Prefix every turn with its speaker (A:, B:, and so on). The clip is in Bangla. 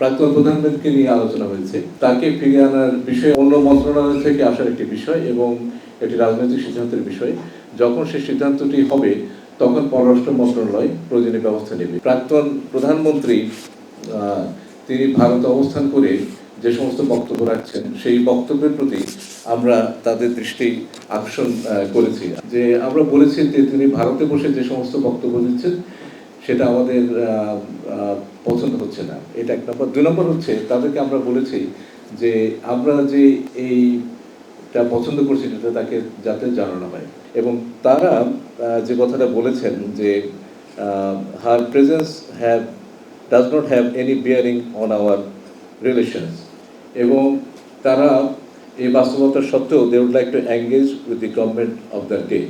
A: প্রাক্তন প্রধানমন্ত্রীকে নিয়ে আলোচনা হয়েছে। তাকে ফিরিয়ে আনার বিষয়ে অন্য মন্ত্রণালয় থেকে আসার একটি বিষয় এবং একটি রাজনৈতিক সিদ্ধান্তের বিষয়। যখন সেই সিদ্ধান্তটি হবে, তখন পররাষ্ট্র মন্ত্রণালয় প্রয়োজনীয় ব্যবস্থা নেবে। প্রাক্তন প্রধানমন্ত্রী তিনি ভারতে অবস্থান করে যে সমস্ত বক্তব্য রাখছেন, সেই বক্তব্যের প্রতি আমরা তাদের দৃষ্টি আকর্ষণ করেছি। যে আমরা বলেছি যে তিনি ভারতে বসে যে সমস্ত বক্তব্য দিচ্ছেন, সেটা আমাদের পছন্দ হচ্ছে না। এটা এক নম্বর। দুই নম্বর হচ্ছে, তাদেরকে আমরা বলেছি যে আমরা যে এইটা পছন্দ করছি, সেটা তাকে যাতে জানানো হয় এবং তারা যে কথাটা বলেছেন যে her presence have does not have any bearing on our relations এবং তারা এই বাস্তবতা সত্ত্বেও they would like to engage with the government of the day